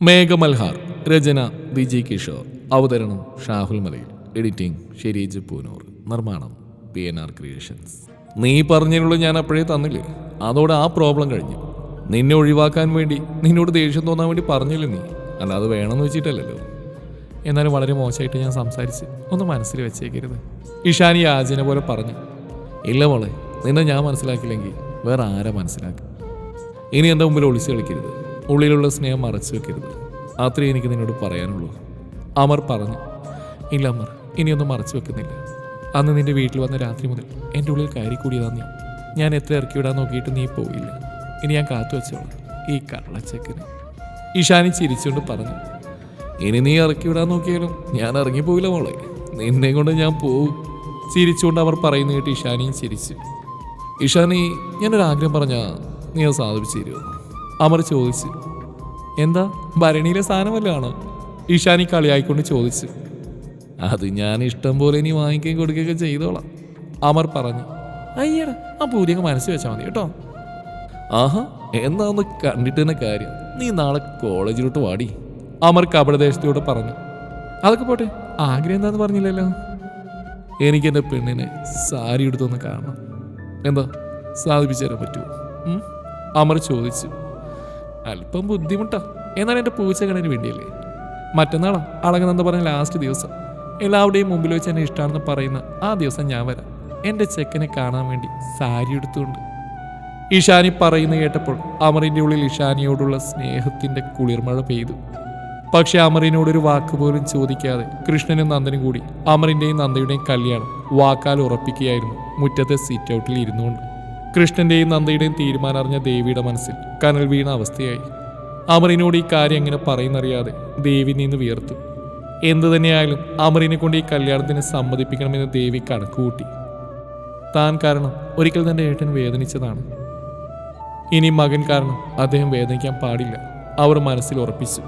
മേഘമൽഹാർ രചന വിജി കിഷോർ അവതരണം ഷാഹുൽ മലയിൽ എഡിറ്റിംഗ് ഷെരീജ് പൂനൂർ നിർമ്മാണം പി എൻ ആർ ക്രിയേഷൻസ് നീ പറഞ്ഞതിനുള്ള ഞാൻ അപ്പോഴേ തന്നില്ലേ? അതോടെ ആ പ്രോബ്ലം കഴിഞ്ഞു. നിന്നെ ഒഴിവാക്കാൻ വേണ്ടി നിന്നോട് ദേഷ്യം തോന്നാൻ വേണ്ടി പറഞ്ഞില്ല നീ? അല്ലാതെ വേണമെന്ന് വെച്ചിട്ടല്ലല്ലോ. എന്നാലും വളരെ മോശമായിട്ട് ഞാൻ സംസാരിച്ച് ഒന്ന് മനസ്സിൽ വെച്ചേക്കരുത്. ഇഷാനി യാചന പോലെ പറഞ്ഞു ഇല്ല മോളെ നിന്നെ ഞാൻ മനസ്സിലാക്കില്ലെങ്കിൽ വേറെ ആരാ മനസ്സിലാക്കും ഇനി എന്റെ മുമ്പിൽ ഒളിച്ച് കളിക്കരുത്. ഉള്ളിലുള്ള സ്നേഹം മറച്ചു വെക്കരുത്. അത്രേ എനിക്ക് നിന്നോട് പറയാനുള്ളൂ. അമർ പറഞ്ഞു ഇല്ല അമർ ഇനിയൊന്നും മറച്ചു വെക്കുന്നില്ല. അന്ന് നിന്റെ വീട്ടിൽ വന്ന രാത്രി മുതൽ എന്റെ ഉള്ളിൽ കയറി നീ. ഞാൻ എത്ര ഇറക്കി വിടാൻ നോക്കിയിട്ട് നീ പോയില്ല. ഇനി ഞാൻ കാത്തു വെച്ചോളാം ഈ കള്ളച്ചക്കന്. ഇഷാനി ചിരിച്ചുകൊണ്ട് പറഞ്ഞു ഇനി നീ ഇറക്കി വിടാൻ നോക്കിയാലും ഞാൻ ഇറങ്ങിപ്പോയില്ല മോളെ. നിന്നെ കൊണ്ട് ഞാൻ പോകും ചിരിച്ചുകൊണ്ട് അവർ പറയുന്ന കേട്ട് ഇഷാനിയും ചിരിച്ചു. ഇഷാനി ഞാനൊരാഗ്രഹം പറഞ്ഞാൽ നീ അത് സാധിപ്പിച്ചു തരുമോ? അമർ ചോദിച്ചു. എന്താ? ഭരണിയിലെ സാധനമല്ലാണോ ഈശാനി കളിയായിക്കൊണ്ട് ചോദിച്ചു. അത് ഞാൻ ഇഷ്ടം പോലെ ഇനി വാങ്ങിക്കുകയും കൊടുക്കുകയൊക്കെ ചെയ്തോളാം അമർ പറഞ്ഞു. അയ്യടാ ആ പൂതിയൊക്കെ മനസ്സിൽ വെച്ചാൽ മതി കേട്ടോ. ആഹാ എന്നാ ഒന്ന് കണ്ടിട്ട് തന്നെ കാര്യം. നീ നാളെ കോളേജിലോട്ട് വാടി അമർ കപടദേശത്തോട് പറഞ്ഞു. അതൊക്കെ പോട്ടെ ആഗ്രഹം എന്താന്ന് പറഞ്ഞില്ലല്ലോ. എനിക്ക് എന്റെ പെണ്ണിനെ സാരി എടുത്തൊന്ന് കാണണം. എന്താ? സാധിപ്പിച്ചു തരാൻ പറ്റുമോ? അമർ ചോദിച്ചു. അല്പം ബുദ്ധിമുട്ടാ. എന്നാൽ എന്റെ പൂച്ചകണിന് വേണ്ടിയല്ലേ? മറ്റന്നാളാ അളകനന്ദ പറഞ്ഞ ലാസ്റ്റ് ദിവസം. എല്ലാവരുടെയും മുമ്പിൽ വെച്ച് എന്നെ ഇഷ്ടമാണെന്ന് പറയുന്ന ആ ദിവസം ഞാൻ വരാം. എന്റെ ചെക്കനെ കാണാൻ വേണ്ടി സാരി എടുത്തുകൊണ്ട്. ഇഷാനി പറയുന്നു കേട്ടപ്പോൾ അമറിന്റെ ഉള്ളിൽ ഇഷാനിയോടുള്ള സ്നേഹത്തിന്റെ കുളിർമഴ പെയ്തു. പക്ഷെ അമറിനോടൊരു വാക്ക് പോലും ചോദിക്കാതെ കൃഷ്ണനും നന്ദനും കൂടി അമറിന്റെയും നന്ദയുടെയും കല്യാണം വാക്കാൽ ഉറപ്പിക്കുകയായിരുന്നു. മുറ്റത്തെ സീറ്റ് ഔട്ടിൽ ഇരുന്നുകൊണ്ട്. കൃഷ്ണന്റെയും നന്ദയുടെയും തീരുമാനം അറിഞ്ഞ ദേവിയുടെ മനസ്സിൽ കനൽ വീണ അവസ്ഥയായി. അമറിനോട് ഈ കാര്യം എങ്ങനെ പറയുന്നറിയാതെ ദേവി നിന്ന് വിയർത്തു. എന്തു തന്നെയായാലും അമറിനെ കൊണ്ട് ഈ കല്യാണത്തിന് സമ്മതിപ്പിക്കണമെന്ന് ദേവി കണക്കുകൂട്ടി. താൻ കാരണം ഒരിക്കൽ തന്റെ ഏട്ടൻ വേദനിച്ചതാണ്. ഇനി മകൻ കാരണം അദ്ദേഹം വേദനിക്കാൻ പാടില്ല അവർ മനസ്സിൽ ഉറപ്പിച്ചു.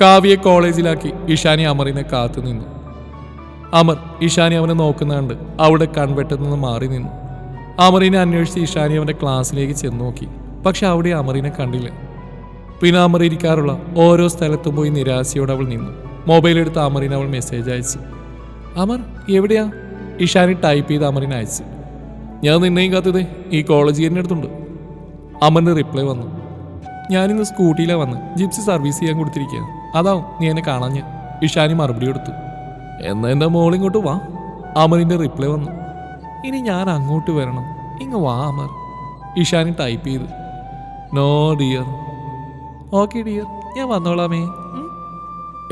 കാവ്യെ കോളേജിലാക്കി ഇഷാനി അമറിനെ കാത്തു നിന്നു അമർ ഇഷാനി അവനെ നോക്കുന്ന കണ്ട് അവിടെ കൺവെട്ടത്തുനിന്ന് മാറി നിന്നു. അമറിനെ അന്വേഷിച്ച് ഇഷാനി അവന്റെ ക്ലാസ്സിലേക്ക് ചെന്ന് നോക്കി. പക്ഷെ അവിടെ അമറിനെ കണ്ടില്ല. പിന്നെ അമറിയിരിക്കാറുള്ള ഓരോ സ്ഥലത്തും പോയി നിരാശയോടെ അവൾ നിന്നു. മൊബൈൽ എടുത്ത് അവൾ മെസ്സേജ് അയച്ചു. അമർ എവിടെയാ? ഇഷാനി ടൈപ്പ് ചെയ്ത് അമറിനെ അയച്ചു. ഞാൻ നിന്നെയും കാത്തത്. ഈ കോളേജ് തന്നെ അടുത്തുണ്ട്. അമറിന് റിപ്ലൈ വന്നു. ഞാനിന്ന് സ്കൂട്ടിയിലാണ് വന്ന്. ജിപ്സി സർവീസ് ചെയ്യാൻ കൊടുത്തിരിക്കുകയാണ്. അതാവും നീ എന്നെ കാണാഞ്ഞ് ഇഷാനി മറുപടി കൊടുത്തു. എന്നാ എന്റെ മോളിങ്ങോട്ട് വാ. അമറിന്റെ റിപ്ലൈ വന്നു. ഇനി ഞാൻ അങ്ങോട്ട് വരണം. ഇങ്ങ് വാ അമർ. ഇഷാനി ടൈപ്പ് ചെയ്ത്. നോ ഡിയർ ഓക്കെ ഡിയർ ഞാൻ വന്നോളാമേ.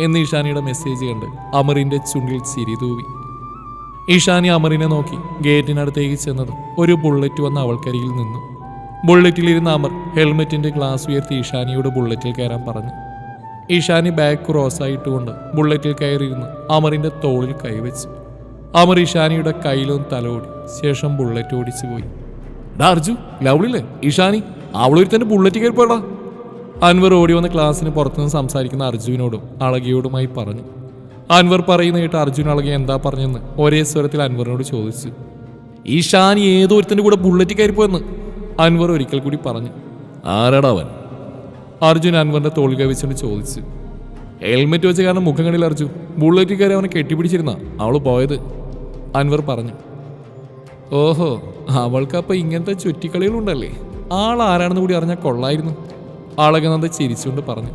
എന്ന് ഇഷാനിയുടെ മെസ്സേജ് കണ്ട് അമറിന്റെ ചുണ്ടിൽ ചിരി തൂവി. ഇഷാനി അമറിനെ നോക്കി ഗേറ്റിനടുത്തേക്ക് ചെന്നത് ഒരു ബുള്ളറ്റ് വന്ന് അവൾക്കരികിൽ നിന്നു. ബുള്ളറ്റിലിരുന്ന അമർ ഹെൽമെറ്റിന്റെ ഗ്ലാസ് ഉയർത്തി ഇഷാനിയോട് ബുള്ളറ്റിൽ കയറാൻ പറഞ്ഞു. ഇഷാനി ബാഗ് ക്രോസായിട്ടുകൊണ്ട് ബുള്ളറ്റിൽ കയറിയിരുന്ന് അമറിന്റെ തോളിൽ കൈവച്ചു. അമർ ഇഷാനിയുടെ കയ്യിലും തലോടി. ശേഷം ബുള്ളറ്റ് ഓടിച്ചു പോയി ഡാ അർജു ലവളില്ലേ ഇഷാനി അവളൊരു തന്നെ ബുള്ളറ്റ് കയറി പോടാ അൻവർ ഓടി വന്ന ക്ലാസ്സിന് പുറത്തുനിന്ന് സംസാരിക്കുന്ന അർജുവിനോടും അളകിയോടുമായി പറഞ്ഞു. അൻവർ പറയുന്ന കേട്ട് അർജുൻ അളകി എന്താ പറഞ്ഞെന്ന് ഒരേ സ്വരത്തിൽ അൻവറിനോട് ചോദിച്ചു. ഈഷാനി ഏതോ ഒരുത്തന്റെ കൂടെ ബുള്ളറ്റ് കയറിപ്പോയെന്ന് അൻവർ ഒരിക്കൽ കൂടി പറഞ്ഞു. ആരാടാ അവൻ? അർജുൻ അൻവറിന്റെ തോൾ കവിച്ചുകൊണ്ട് ചോദിച്ചു. ഹെൽമെറ്റ് വെച്ച കാരണം മുഖം കണ്ടില്ല അർജു. ബുള്ളറ്റ് കയറി അവനെ കെട്ടിപ്പിടിച്ചിരുന്ന അവൾ പോയത്? അൻവർ പറഞ്ഞു. ഓഹോ അവൾക്കപ്പോൾ ഇങ്ങനത്തെ ചുറ്റിക്കളികളുണ്ടല്ലേ? ആൾ ആരാണെന്ന് കൂടി അറിഞ്ഞാൽ കൊള്ളായിരുന്നു. അളകനന്ദ ചിരിച്ചുകൊണ്ട് പറഞ്ഞു.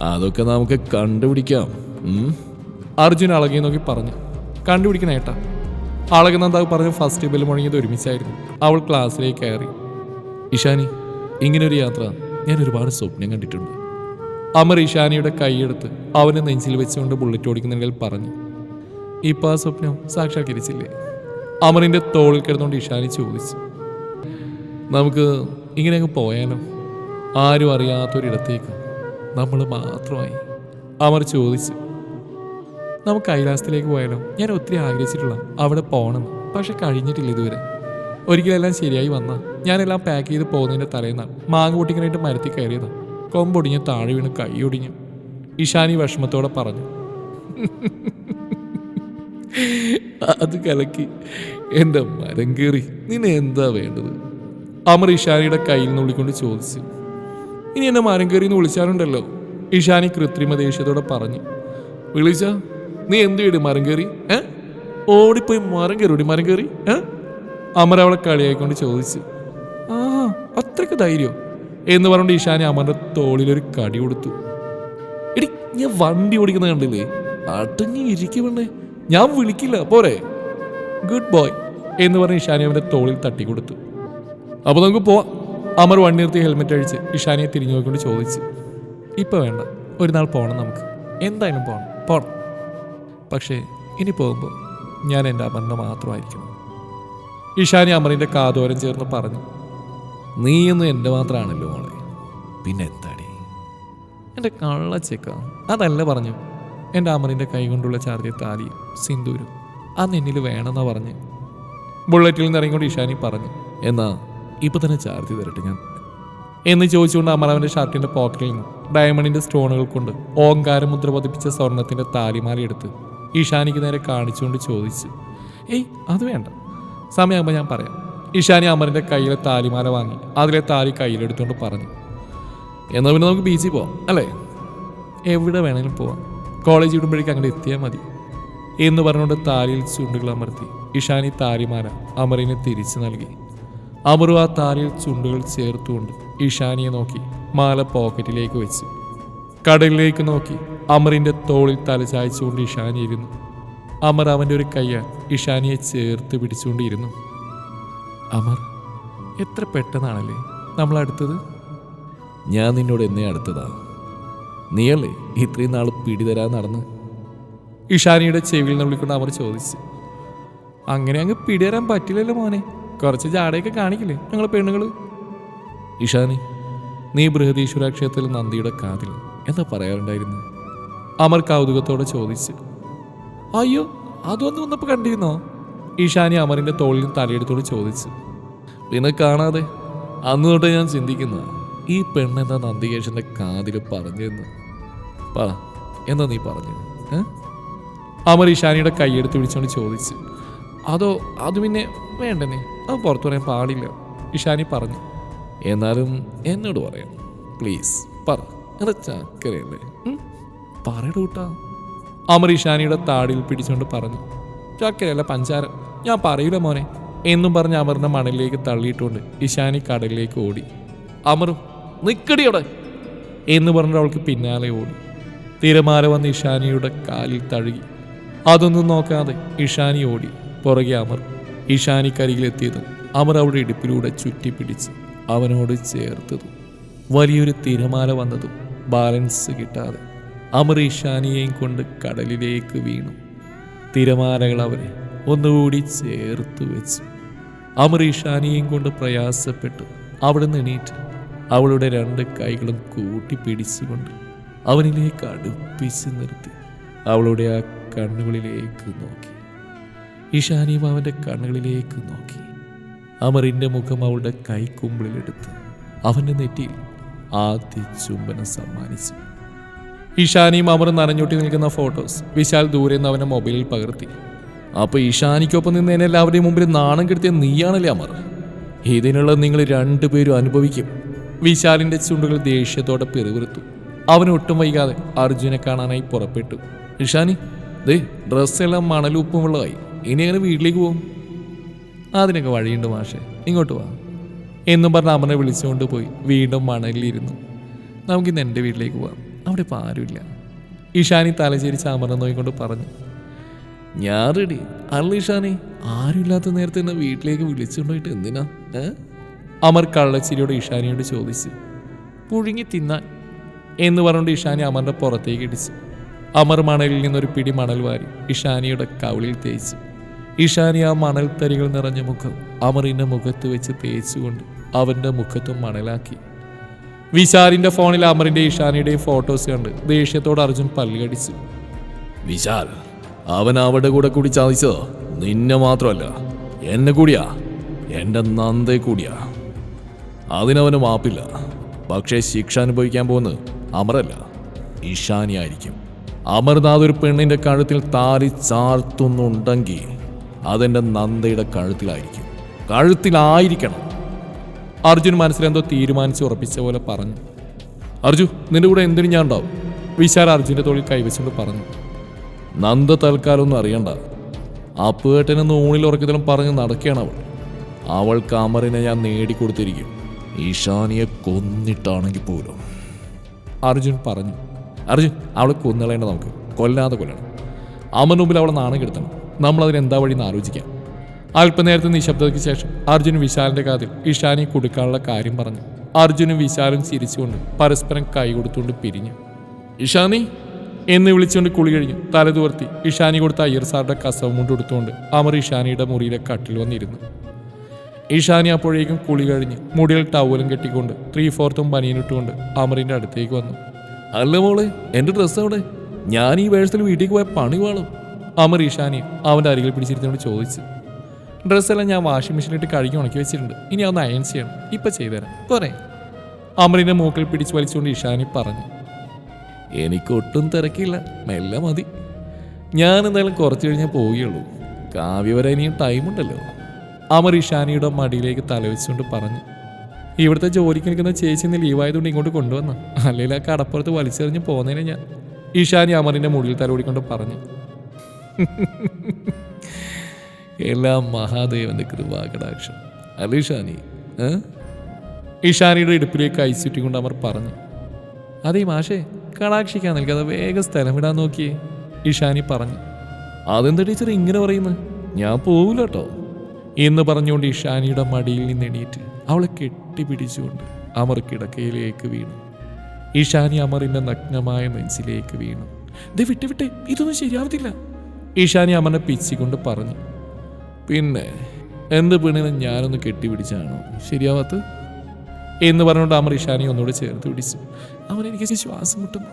അതൊക്കെ നമുക്ക് കണ്ടുപിടിക്കാം. അർജുൻ അളകെ നോക്കി പറഞ്ഞു. കണ്ടുപിടിക്കണ ഏട്ടാ. അളകനന്ദാവ് പറഞ്ഞു ഫസ്റ്റ് ബെൽ മുഴങ്ങിയത് ഒരുമിച്ചായിരുന്നു. അവൾ ക്ലാസ്സിലേക്ക് കയറി. ഇഷാനി ഇങ്ങനൊരു യാത്ര ഞാൻ ഒരുപാട് സ്വപ്നം കണ്ടിട്ടുണ്ട്. അമർ ഇഷാനിയുടെ കൈയെടുത്ത് അവനെ നെഞ്ചിൽ വെച്ചുകൊണ്ട് ബുള്ളറ്റ് ഓടിക്കുന്നെങ്കിൽ പറഞ്ഞു. ഇപ്പൊ ആ സ്വപ്നം സാക്ഷാത്കരിച്ചില്ലേ? അമറിന്റെ തോളിൽ കിടന്നുകൊണ്ട് ഇഷാനി ചോദിച്ചു. നമുക്ക് ഇങ്ങനെ അങ്ങ് പോയാലോ? ആരും അറിയാത്തൊരിടത്തേക്ക് നമ്മൾ മാത്രമായി. അമർ ചോദിച്ചു. നമുക്ക് കൈലാസത്തിലേക്ക് പോയാലോ? ഞാൻ ഒത്തിരി ആഗ്രഹിച്ചിട്ടുള്ള അവിടെ പോകണം പക്ഷെ കഴിഞ്ഞിട്ടില്ല ഇതുവരെ. ഒരിക്കലെല്ലാം ശരിയായി വന്ന. ഞാനെല്ലാം പാക്ക് ചെയ്ത് പോകുന്നതിന്റെ തലേന്നാണ് മാങ്ങ പൊട്ടിക്കാനായിട്ട് മരത്തിൽ കയറിയതാണ് കൊമ്പൊടിഞ്ഞ് താഴെ വീണ് കൈ ഒടിഞ്ഞു. ഇഷാനി വിഷമത്തോടെ പറഞ്ഞു. അത് കലക്കി. എന്റെ മരം കയറി നിന്നെ എന്താ വേണ്ടത്? അമർ ഇഷാനിയുടെ കയ്യിൽ നിന്ന് ഉള്ളിക്കൊണ്ട് ചോദിച്ചു. ഇനി എന്നെ മരം കയറി എന്ന് വിളിച്ചാലുണ്ടല്ലോ. ഇഷാനി കൃത്രിമ ദേഷ്യത്തോടെ പറഞ്ഞു. വിളിച്ച? നീ എന്ത് ചെയ്തു മരം കയറി ഏ? ഓടിപ്പോയി മരം കയറി മരം കയറി ഏ? അമർ അവളെ കളിയായിക്കൊണ്ട് ചോദിച്ചു. ആ അത്രയ്ക്ക് ധൈര്യം? എന്ന് പറഞ്ഞുകൊണ്ട് ഇഷാനി അമറിന്റെ തോളിലൊരു കടി കൊടുത്തു. എടി ഞാൻ വണ്ടി ഓടിക്കുന്നത് കണ്ടില്ലേ? അടങ്ങി ഇരിക്കുമെണ്ണേ ഞാൻ വിളിക്കില്ല പോരെ. ഗുഡ് ബോയ് എന്ന് പറഞ്ഞ് ഇഷാനി അവന്റെ തോളിൽ തട്ടി കൊടുത്തു അപ്പോൾ നമുക്ക് പോവാം. അമർ വണ്ടി നിർത്തി ഹെൽമെറ്റ് അഴിച്ച് ഇഷാനിയെ തിരിഞ്ഞു നോക്കിക്കൊണ്ട് ചോദിച്ചു ഇപ്പോൾ വേണ്ട ഒരു നാൾ പോകണം നമുക്ക്. എന്തായാലും പോകണം പോകണം പക്ഷേ ഇനി പോകുമ്പോൾ ഞാൻ എന്റെ അമറിനെ മാത്രമായിരിക്കണം. ഇഷാനി അമറിന്റെ കാതോരം ചേർന്ന് പറഞ്ഞു നീയൊന്നും എന്റെ മാത്രമാണല്ലോ മോളെ. പിന്നെ എന്താടി? എന്റെ കള്ളച്ചേക്ക. അതല്ല പറഞ്ഞു എന്റെ അമറിന്റെ കൈ കൊണ്ടുള്ള ചാർജിയ താലിയും സിന്ദൂരും. അന്ന് എന്നിൽ വേണമെന്നാ പറഞ്ഞ്. ബുള്ളറ്റിൽ നിന്ന് ഇറങ്ങിക്കൊണ്ട് ഇഷാനി പറഞ്ഞു എന്നാ ഇപ്പം തന്നെ ചാർജ് തരട്ടെ ഞാൻ. എന്ന് ചോദിച്ചുകൊണ്ട് അമർ അവന്റെ ഷർട്ടിന്റെ പോക്കറ്റിൽ നിന്ന് ഡയമണ്ടിന്റെ സ്റ്റോണുകൾ കൊണ്ട് ഓങ്കാരം മുദ്ര പതിപ്പിച്ച സ്വർണത്തിന്റെ താലിമാല എടുത്ത് ഇഷാനിക്ക് നേരെ കാണിച്ചുകൊണ്ട് ചോദിച്ചു ഏയ് അത് വേണ്ട. സമയമാകുമ്പോൾ ഞാൻ പറയാം. ഇഷാനി അമറിന്റെ കയ്യിലെ താലിമാല വാങ്ങി അതിലെ താലി കയ്യിലെടുത്തുകൊണ്ട് പറഞ്ഞു എന്നാൽ പിന്നെ നമുക്ക് ബീച്ചിൽ പോവാം അല്ലേ? എവിടെ വേണമെങ്കിലും പോവാം. കോളേജ് വിടുമ്പോഴേക്ക് അങ്ങോട്ട് എത്തിയാൽ മതി. എന്ന് പറഞ്ഞുകൊണ്ട് താലിയിൽ ചുണ്ടുകൾ അമർത്തി ഇഷാനി താലിമാല അമറിനെ തിരിച്ചു നൽകി. അമറു ആ താലിയിൽ ചുണ്ടുകൾ ചേർത്തുകൊണ്ട് ഇഷാനിയെ നോക്കി മാല പോക്കറ്റിലേക്ക് വെച്ച്. കടലിലേക്ക് നോക്കി അമറിന്റെ തോളിൽ തലചായ്ച്ചുകൊണ്ട് ഇഷാനി ഇരുന്നു. അമർ അവന്റെ ഒരു കയ്യാൽ ഇഷാനിയെ ചേർത്ത് പിടിച്ചുകൊണ്ടിരുന്നു അമർ എത്ര പെട്ടെന്നാണല്ലേ നമ്മൾ അടുത്തത് ഞാൻ നിന്നോട് എന്നേ അടുത്തതാ. നീയല്ലേ ഇത്രയും നാൾ പിടിതരാൻ നടന്ന്? ഇഷാനിയുടെ ചെവിയിൽ നിന്ന് വിളിക്കൊണ്ട് അവർ ചോദിച്ചു. അങ്ങനെ അങ്ങ് പിടിതരാൻ പറ്റില്ലല്ലോ മോനെ. കുറച്ച് ജാടയൊക്കെ കാണിക്കില്ലേ ഞങ്ങൾ പെണ്ണുങ്ങൾ ഇഷാനി നീ ബൃഹദീശ്വര ക്ഷേത്രത്തിൽ നന്ദിയുടെ കാതിൽ എന്താ പറയാറുണ്ടായിരുന്നു? അമർ കൗതുകത്തോടെ ചോദിച്ചു. അയ്യോ അതൊന്നും വന്നപ്പോൾ കണ്ടിരുന്നോ? ഇഷാനി അമറിന്റെ തോളിൽ നിന്ന് തലയെടുത്തോട് ചോദിച്ചു. പിന്നെ കാണാതെ അന്ന് തൊട്ട് ഞാൻ ചിന്തിക്കുന്ന ഈ പെണ്ണെന്താ നന്ദികേശന്റെ കാതിൽ പറഞ്ഞെന്ന്? പറ എന്താ നീ പറഞ്ഞു അമർ ഇഷാനിയുടെ കൈയെടുത്ത് പിടിച്ചുകൊണ്ട് ചോദിച്ചു. അതോ അത് പിന്നെ വേണ്ടെന്നേ? അത് പുറത്തു പറയാൻ പാടില്ല. ഇഷാനി പറഞ്ഞു. എന്നാലും എന്നോട് പറയാം. പ്ലീസ് പറ. എന്താ ചക്കരയല്ലേ? പറയട കൂട്ടാ അമർ ഇഷാനിയുടെ താടിയിൽ പിടിച്ചുകൊണ്ട് പറഞ്ഞു. ചക്കരയല്ല പഞ്ചാര. ഞാൻ പറയൂല മോനെ. എന്നും പറഞ്ഞ് അമറിന്റെ മണലിലേക്ക് തള്ളിയിട്ടുകൊണ്ട് ഇഷാനി കടലിലേക്ക് ഓടി. അമറും നിക്കടി അവിടെ. എന്ന് പറഞ്ഞ അവൾക്ക് പിന്നാലെ ഓടി. തിരമാല വന്ന് ഇഷാനിയുടെ കാലിൽ തഴുകി. അതൊന്നും നോക്കാതെ ഇഷാനി ഓടി പുറകെ അമർ ഇഷാനിക്കരികിലെത്തിയതും അമർ അവിടെ ഇടുപ്പിലൂടെ ചുറ്റിപ്പിടിച്ച് അവനോട് ചേർത്തതും വലിയൊരു തിരമാല വന്നതും ബാലൻസ് കിട്ടാതെ അമർ ഇഷാനിയെയും കൊണ്ട് കടലിലേക്ക് വീണു. തിരമാലകൾ അവരെ ഒന്നുകൂടി ചേർത്ത് വെച്ചു. അമർ ഇഷാനിയെയും കൊണ്ട് പ്രയാസപ്പെട്ടു അവിടെ നിന്ന് എണീറ്റ് അവളുടെ രണ്ട് കൈകളും കൂട്ടിപ്പിടിച്ചുകൊണ്ട് അവനിലേക്ക് അടുപ്പിച്ച് നിർത്തി. അവളുടെ ആ കണ്ണുകളിലേക്ക് നോക്കി. ഇഷാനിയും അവന്റെ കണ്ണുകളിലേക്ക് നോക്കി. അമറിന്റെ മുഖം അവളുടെ കൈക്കുമ്പിളിലെടുത്ത് അവന്റെ നെറ്റിയിൽ ആദ്യ ചുംബനം സമ്മാനിച്ചു. ഇഷാനിയും അമറും നനഞ്ഞൊട്ടി നിൽക്കുന്ന ഫോട്ടോസ് വിശാൽ ദൂരെ നിന്ന് അവന്റെ മൊബൈലിൽ പകർത്തി. അപ്പോൾ ഇഷാനിക്കൊപ്പം നിന്ന് എന്നെ എല്ലാവരുടെയും മുമ്പിൽ നാണം കെടുത്തിയ നീയാണല്ലേ അമർ? ഇതിനുള്ള നിങ്ങൾ രണ്ടുപേരും അനുഭവിക്കും. വിശാലിന്റെ ചുണ്ടുകൾ ദേഷ്യത്തോടെ പിറുവിറുത്തു അവന് ഒട്ടും വൈകാതെ അർജുനെ കാണാനായി പുറപ്പെട്ടു. ഇഷാനി ദേ ഡ്രസ്സെല്ലാം മണലുപ്പും വെള്ളമായി ഇനി അങ്ങനെ വീട്ടിലേക്ക് പോകും അതിനൊക്കെ വഴിയുണ്ട് മാഷെ. ഇങ്ങോട്ട് വാ. എന്നും പറഞ്ഞ് അമ്മനെ വിളിച്ചുകൊണ്ട് പോയി. വീണ്ടും മണലിലിരുന്നു. നമുക്കിന്ന് എന്റെ വീട്ടിലേക്ക് പോവാം. അവിടെ ഇപ്പോൾ ആരുമില്ല. ഇഷാനി തലചേരിച്ച് അമറിനെ നോയിക്കൊണ്ട് പറഞ്ഞു. ഞാൻ റെഡി അല്ല ഇഷാനി ആരുമില്ലാത്ത നേരത്തെ എന്നെ വീട്ടിലേക്ക് വിളിച്ചുകൊണ്ടുപോയിട്ട് എന്തിനാ? ഏ? അമർ കള്ളച്ചിരിയോട് ഇഷാനിയോട് ചോദിച്ചു പുഴുങ്ങി തിന്നാൻ എന്ന് പറഞ്ഞുകൊണ്ട് ഇഷാനി അമറിന്റെ പുറത്തേക്ക് ഇടിച്ചു. അമർ മണലിൽ നിന്നൊരു പിടി മണൽ വാരി ഇഷാനിയുടെ കവിളിൽ തേച്ചു. ഇഷാനി ആ മണൽ തരികൾ നിറഞ്ഞ മുഖം അമറിന്റെ മുഖത്ത് വെച്ച് തേച്ചുകൊണ്ട് അവന്റെ മുഖത്തും മണലാക്കി. വിശാലിന്റെ ഫോണിൽ അമറിന്റെ ഇഷാനിയുടെയും ഫോട്ടോസ് കണ്ട് ദേഷ്യത്തോട് അർജുൻ പല്ലുകടിച്ചു വിശാൽ അവൻ അവിടെ കൂടെ കൂടി ചാദിച്ചോ നിന്നെ മാത്രമല്ല എന്നെ കൂടിയാ എന്റെ നന്ദേ കൂടിയാ. അതിനവന് മാപ്പില്ല. പക്ഷേ ശിക്ഷ അനുഭവിക്കാൻ പോകുന്നത് അമറല്ല. ഈശാനിയായിരിക്കും. അമർനാഥ് ഒരു പെണ്ണിന്റെ കഴുത്തിൽ താലി ചാർത്തുന്നുണ്ടെങ്കിൽ അതെന്റെ നന്ദയുടെ കഴുത്തിലായിരിക്കും. കഴുത്തിലായിരിക്കണം. അർജുൻ മനസ്സിലെന്തോ തീരുമാനിച്ച് ഉറപ്പിച്ച പോലെ പറഞ്ഞു. അർജു നിന്റെ കൂടെ എന്തിനും ഞാൻ ഉണ്ടാവും. വിശാൽ അർജുന്റെ തോളിൽ കൈവച്ചുകൊണ്ട് പറഞ്ഞു. നന്ദ തൽക്കാലം ഒന്നും അറിയണ്ട അപ്പുകേട്ടനെന്ന് ഊണിൽ ഉറക്കത്തിലും പറഞ്ഞ് നടക്കുകയാണ് അവൾ. അവൾക്ക് അമറിനെ ഞാൻ നേടിക്കൊടുത്തിരിക്കും. ഈശാനിയെ കൊന്നിട്ടാണെങ്കിൽ പോലും. അർജുൻ പറഞ്ഞു അർജുൻ അവളെ കൊന്നുകളയേണ്ട നമുക്ക്. കൊല്ലാതെ കൊല്ലണം. അമൻ മുമ്പിൽ അവളെ നാണം കെടുത്തണം. എന്താ വഴി എന്ന് ആലോചിക്കാം. അല്പനേരത്തെ നിശബ്ദതയ്ക്ക് ശേഷം അർജുൻ വിശാലിന്റെ കാതിൽ ഇഷാനി കൊടുക്കാനുള്ള കാര്യം പറഞ്ഞു. അർജുനും വിശാലും ചിരിച്ചുകൊണ്ട് പരസ്പരം കൈ കൊടുത്തുകൊണ്ട് പിരിഞ്ഞു. ഇഷാനി എന്ന് വിളിച്ചുകൊണ്ട് കുളി കഴിഞ്ഞു. തലതുവർത്തി ഇഷാനി കൊടുത്ത അയ്യർ സാറുടെ കസവ് മുണ്ട് എടുത്തുകൊണ്ട് അമർ ഇഷാനിയുടെ മുറിയിലെ കട്ടിൽ വന്നിരുന്നു. ഇഷാനി അപ്പോഴേക്കും കുളി കഴിഞ്ഞ് മുടിയിൽ ടവലും കെട്ടിക്കൊണ്ട് ത്രീ ഫോർത്തും പനിയിലിട്ടുകൊണ്ട് അമറിന്റെ അടുത്തേക്ക് വന്നു. അല്ല മോളെ എന്റെ ഡ്രസ്സ് അവിടെ ഞാൻ ഈ വേഷത്തിൽ വീട്ടിലേക്ക് പോയ പണി വാളും അമർ ഇഷാനി അവന്റെ അരികിൽ പിടിച്ചിരുന്നോട് ചോദിച്ചു. ഡ്രസ്സെല്ലാം ഞാൻ വാഷിംഗ് മെഷീനിലിട്ട് കഴുകി ഉണക്കി വെച്ചിട്ടുണ്ട്. ഇനി അതൊന്ന് അയൺ ചെയ്യണം. ഇപ്പൊ ചെയ്തുതരാം. പോരെ. അമറിന്റെ മൂക്കിൽ പിടിച്ചു വലിച്ചുകൊണ്ട് ഇഷാനി പറഞ്ഞു. എനിക്ക് ഒട്ടും തിരക്കില്ല. മെല്ലെ മതി. ഞാൻ എന്തായാലും കുറച്ച് കഴിഞ്ഞാൽ പോവുകയുള്ളൂ. കാവ്യ വരെ ഇനിയും ടൈമുണ്ടല്ലോ അമർ ഇഷാനിയുടെ മടിയിലേക്ക് തലവെച്ചുകൊണ്ട് പറഞ്ഞു ഇവിടുത്തെ ജോലിക്ക് നിൽക്കുന്ന ചേച്ചി ഇന്ന് ലീവായതുകൊണ്ട് ഇങ്ങോട്ട് കൊണ്ടുവന്ന. അല്ലെങ്കിൽ ആ കടപ്പുറത്ത് വലിച്ചെറിഞ്ഞ് പോകുന്നതിനെ ഞാൻ. ഇഷാനി അമറിന്റെ മുടിയിൽ തലോടിക്കൊണ്ട് പറഞ്ഞു എല്ലാം മഹാദേവന്റെ കൃപാകടാക്ഷം. അല്ലേ ഇഷാനി ഇഷാനിയുടെ ഇടുപ്പിലേക്ക് ഐസുറ്റിക്കൊണ്ട് അമർ പറഞ്ഞു അതേ മാഷേ കടാക്ഷിക്കാൻ നിൽക്കാതെ വേഗം സ്ഥലം വിടാൻ നോക്കിയേ. ഇഷാനി പറഞ്ഞു അതെന്താ ടീച്ചർ ഇങ്ങനെ പറയുന്നു? ഞാൻ പോവില്ല കേട്ടോ എന്ന് പറഞ്ഞുകൊണ്ട് ഇഷാനിയുടെ മടിയിൽ നിന്ന് എണീറ്റ് അവളെ കെട്ടിപ്പിടിച്ചുകൊണ്ട് അമർ കിടക്കയിലേക്ക് വീണു. ഇഷാനി അമറിന്റെ നഗ്നമായ നെഞ്ചിലേക്ക് വീണു. ദേ വിട്ട് ഇതൊന്നും ശരിയാവത്തില്ല. ഇഷാനി അമറിനെ പിച്ചിക്കൊണ്ട് പറഞ്ഞു പിന്നെ എന്ത് പെണ്ണിനെ ഞാനൊന്ന് കെട്ടിപ്പിടിച്ചാണോ? ശരിയാവാത്ത എന്ന് പറഞ്ഞുകൊണ്ട് അമർ ഇഷാനി ഒന്നുകൂടെ ചേർത്ത് പിടിച്ചു. അവൻ എനിക്ക് ശ്വാസം മുട്ടുന്നു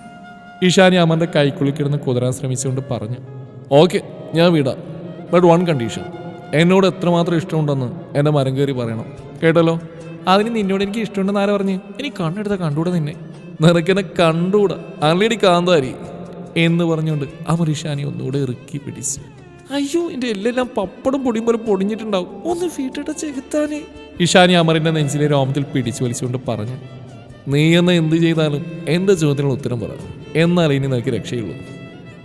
ഇഷാനി അമറിന്റെ കൈക്കുള്ളിൽ കിടന്ന് കുതിരാൻ ശ്രമിച്ചുകൊണ്ട് പറഞ്ഞു ഓക്കെ ഞാൻ വിടാം. ബട്ട് വൺ കണ്ടീഷൻ എന്നോട് എത്രമാത്രം ഇഷ്ടമുണ്ടെന്ന് എന്റെ മരം കയറി പറയണം. കേട്ടല്ലോ? അതിന് നിന്നോട് എനിക്ക് ഇഷ്ടമുണ്ടെന്ന് ആരാ പറഞ്ഞ്? ഇനി കണ്ണെടുത്ത കണ്ടുകൂടെ നിന്നെ. നിനക്കെന്നെ കണ്ടുകൂടെ അല്ലടി കാന്താരി. എന്ന് പറഞ്ഞുകൊണ്ട് ഇഷാനി ഒന്നുകൂടെ ഇറുക്കി പിടിച്ചു. അയ്യോ എന്റെ എല്ലെല്ലാം പപ്പടം പൊടിയും പോലെ പൊടിഞ്ഞിട്ടുണ്ടാവും. ഒന്ന് വീട്ടിട്ട ചെകുത്താനെ. ഇഷാനി അമറിന്റെ നെഞ്ചിലെ രോമത്തിൽ പിടിച്ചു വലിച്ചുകൊണ്ട് പറഞ്ഞു നീ എന്ന് എന്ത് ചെയ്താലും എന്റെ ചോദ്യത്തിനുള്ള ഉത്തരം പറ. എന്നാൽ ഇനി നിനക്ക് രക്ഷയുള്ളൂ.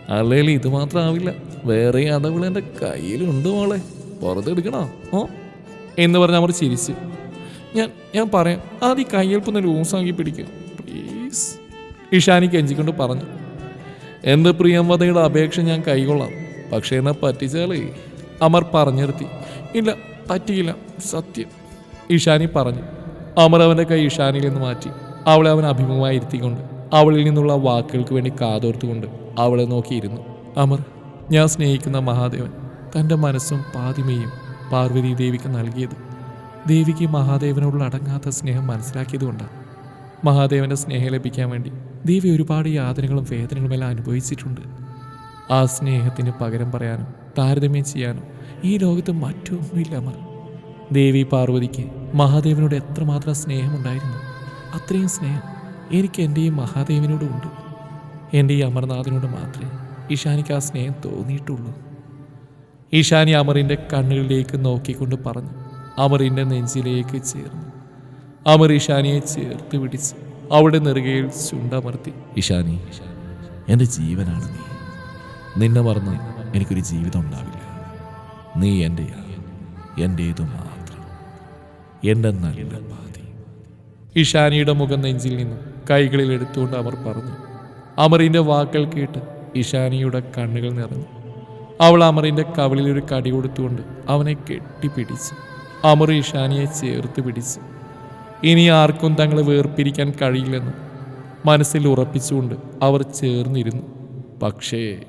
അല്ലെങ്കിൽ ഇത് മാത്രം ആവില്ല. വേറെ അതവിൾ എന്റെ കയ്യിലുണ്ട് മോളെ. പുറത്തെടുക്കണോ? ഓ എന്ന് പറഞ്ഞ് അവർ ചിരിച്ച്. ഞാൻ ഞാൻ പറയാം ആദ്യം കയ്യെൽപ്പൊന്ന് ലൂസാക്കി പിടിക്കും. പ്ലീസ് ഇഷാനി കെഞ്ചിക്കൊണ്ട് പറഞ്ഞു. എന്റെ പ്രിയംവതയുടെ അപേക്ഷ ഞാൻ കൈകൊള്ളാം. പക്ഷേ എന്നെ പറ്റിച്ചാലേ അമർ പറഞ്ഞു നിർത്തി ഇല്ല പറ്റിയില്ല. സത്യം ഇഷാനി പറഞ്ഞു. അമർ അവന്റെ കൈ ഇഷാനിയിൽ നിന്ന് മാറ്റി. അവളെ അവൻ അഭിമുഖമായി ഇരുത്തിക്കൊണ്ട് അവളിൽ നിന്നുള്ള വാക്കുകൾക്ക് വേണ്ടി കാതോർത്തുകൊണ്ട് അവളെ നോക്കിയിരുന്നു. അമർ ഞാൻ സ്നേഹിക്കുന്ന മഹാദേവൻ. തന്റെ മനസ്സും പാതിമയും പാർവതി ദേവിക്ക് നൽകിയത്. ദേവിക്ക് മഹാദേവനോടുള്ള അടങ്ങാത്ത സ്നേഹം മനസ്സിലാക്കിയതുകൊണ്ടാണ് മഹാദേവന്റെ സ്നേഹം ലഭിക്കാൻ വേണ്ടി ദേവി ഒരുപാട് യാതനകളും വേദനകളും എല്ലാം അനുഭവിച്ചിട്ടുണ്ട്. ആ സ്നേഹത്തിന് പകരം പറയാനും താരതമ്യം ചെയ്യാനും ഈ ലോകത്ത് മറ്റൊന്നുമില്ല അമർ. ദേവി പാർവതിക്ക് മഹാദേവനോട് എത്രമാത്രം സ്നേഹമുണ്ടായിരുന്നു. അത്രയും സ്നേഹം എനിക്ക് എന്റെ ഈ മഹാദേവനോടും ഉണ്ട്. എന്റെ ഈ അമർനാഥനോട് മാത്രമേ ഇഷാനിക്ക് ആ സ്നേഹം തോന്നിയിട്ടുള്ളൂ. ഈശാനി അമറിന്റെ കണ്ണുകളിലേക്ക് നോക്കിക്കൊണ്ട് പറഞ്ഞു. അമറിന്റെ നെഞ്ചിലേക്ക് ചേർന്നു. അമർ ഈശാനിയെ ചേർത്ത് പിടിച്ച് അവിടെ നെറുകയിൽ ചുണ്ടമർത്തി. ഈശാനി എന്റെ ജീവനാണ് നീ. നിന്നെ മറന്ന് എനിക്കൊരു ജീവിതം ഉണ്ടാവില്ല. നീ എന്റെ എന്റേതു മാത്രം. എന്റെ നല്ല പാതി. ഇഷാനിയുടെ മുഖം നെഞ്ചിൽ നിന്നും കൈകളിൽ എടുത്തുകൊണ്ട് അമർ പറഞ്ഞു. അമറിന്റെ വാക്കുകൾ കേട്ട് ഈശാനിയുടെ കണ്ണുകൾ നിറഞ്ഞു. അവൾ അമറിന്റെ കവിളിൽ ഒരു കടി കൊടുത്തുകൊണ്ട് അവനെ കെട്ടിപ്പിടിച്ചു അമർ ഇഷാനിയെ ചേർത്ത് പിടിച്ചു. ഇനി ആർക്കും തങ്ങളെ വേർപിരിക്കാൻ കഴിയില്ലെന്ന് മനസ്സിൽ ഉറപ്പിച്ചുകൊണ്ട് അവർ ചേർന്നിരുന്നു. പക്ഷേ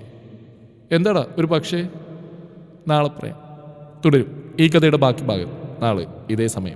എന്താടാ ഒരു പക്ഷേ? നാളെ പറയാം. തുടരും. ഈ കഥയുടെ ബാക്കി ഭാഗം നാളെ ഇതേ സമയം.